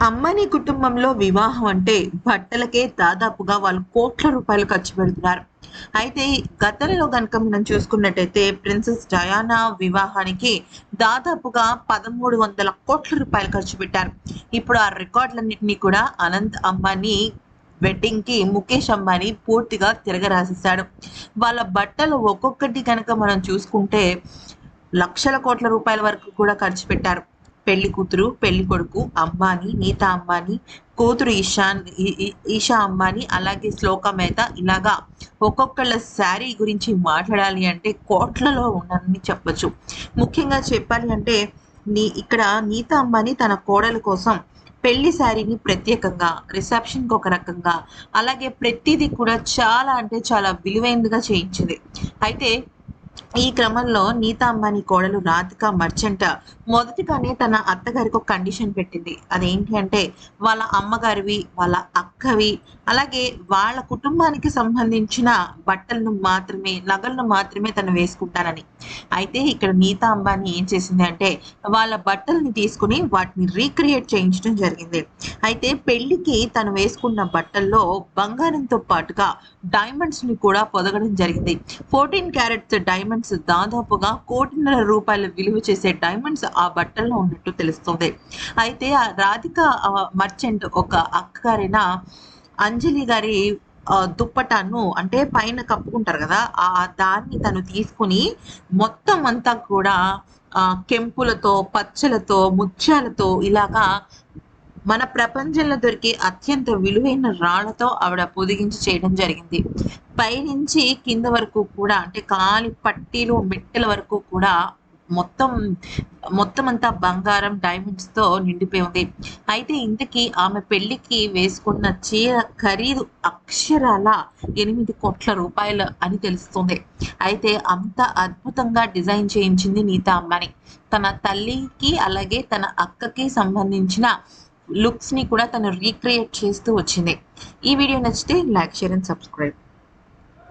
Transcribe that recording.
అమ్మని కుటుంబంలో వివాహం అంటే బట్టలకే దాదాపుగా వాళ్ళు కోట్ల రూపాయలు ఖర్చు పెడుతున్నారు. అయితే గతంలో కనుక మనం చూసుకున్నట్టయితే ప్రిన్సెస్ డయానా వివాహానికి దాదాపుగా పదమూడు వందల కోట్ల రూపాయలు ఖర్చు పెట్టారు. ఇప్పుడు ఆ రికార్డులన్నింటినీ కూడా అనంత్ అంబానీ వెడ్డింగ్కి ముఖేష్ అంబానీ పూర్తిగా తిరగరాసేశాడు. వాళ్ళ బట్టలు ఒక్కొక్కటి కనుక మనం చూసుకుంటే లక్షల కోట్ల రూపాయల వరకు కూడా ఖర్చు పెట్టారు. పెళ్ళి కూతురు పెళ్ళి కొడుకు అంబానీ నీతా అంబానీ కూతురు ఈశాన్ ఈషా అంబానీ అలాగే శ్లోక మేత ఇలాగా ఒక్కొక్కళ్ళ శారీ గురించి మాట్లాడాలి అంటే కోట్లలో ఉండని చెప్పచ్చు. ముఖ్యంగా చెప్పాలి అంటే నీ ఇక్కడ నీతా అంబానీ తన కోడల కోసం పెళ్ళి శారీని ప్రత్యేకంగా రిసెప్షన్కి ఒక రకంగా అలాగే ప్రతిదీ కూడా చాలా అంటే చాలా విలువైనదిగా చేయించింది. అయితే ఈ క్రమంలో నీతా అంబానీ కోడలు రాధిక మర్చెంట్ మొదటిగానే తన అత్తగారికి ఒక కండిషన్ పెట్టింది. అదేంటి అంటే వాళ్ళ అమ్మగారివి వాళ్ళ కవి అలాగే వాళ్ళ కుటుంబానికి సంబంధించిన బట్టలను మాత్రమే నగలను మాత్రమే తను వేసుకుంటానని అయితే ఇక్కడ నీతా అంబానీ ఏం చేసింది అంటే వాళ్ళ బట్టల్ని తీసుకుని వాటిని రీక్రియేట్ చేయించడం జరిగింది. అయితే పెళ్ళికి తను వేసుకున్న బట్టల్లో బంగారంతో పాటుగా డైమండ్స్ని కూడా పొదగడం జరిగింది. ఫోర్టీన్ క్యారెట్స్ డైమండ్స్ దాదాపుగా కోటిన్నర రూపాయల విలువ చేసే డైమండ్స్ ఆ బట్టల్లో ఉన్నట్టు తెలుస్తుంది. అయితే ఆ రాధిక మర్చెంట్ ఒక అక్కగారైన అంజలి గారి దుప్పటాను అంటే పైన కప్పుకుంటారు కదా ఆ దాన్ని తను తీసుకుని మొత్తం అంతా కూడా ఆ, కెంపులతో పచ్చలతో ముత్యాలతో ఇలాగా మన ప్రపంచంలో దొరికే అత్యంత విలువైన రాళ్ళతో ఆవిడ పొదిగించి చేయడం జరిగింది. పైనుంచి కింద వరకు కూడా అంటే కాలి పట్టీలు మెట్టెల వరకు కూడా మొత్తం మొత్తం అంతా బంగారం డైమండ్స్తో నిండిపోయి ఉంది. అయితే ఇంతకీ ఆమె పెళ్ళికి వేసుకున్న చీర ఖరీదు అక్షరాల ఎనిమిది కోట్ల రూపాయలు అని తెలుస్తుంది. అయితే అంత అద్భుతంగా డిజైన్ చేయించింది నీతా అంబానీ. తన తల్లికి అలాగే తన అక్కకి సంబంధించిన లుక్స్ని కూడా తను రీక్రియేట్ చేస్తూ వచ్చింది. ఈ వీడియో నచ్చితే లైక్ షేర్ అండ్ సబ్స్క్రైబ్.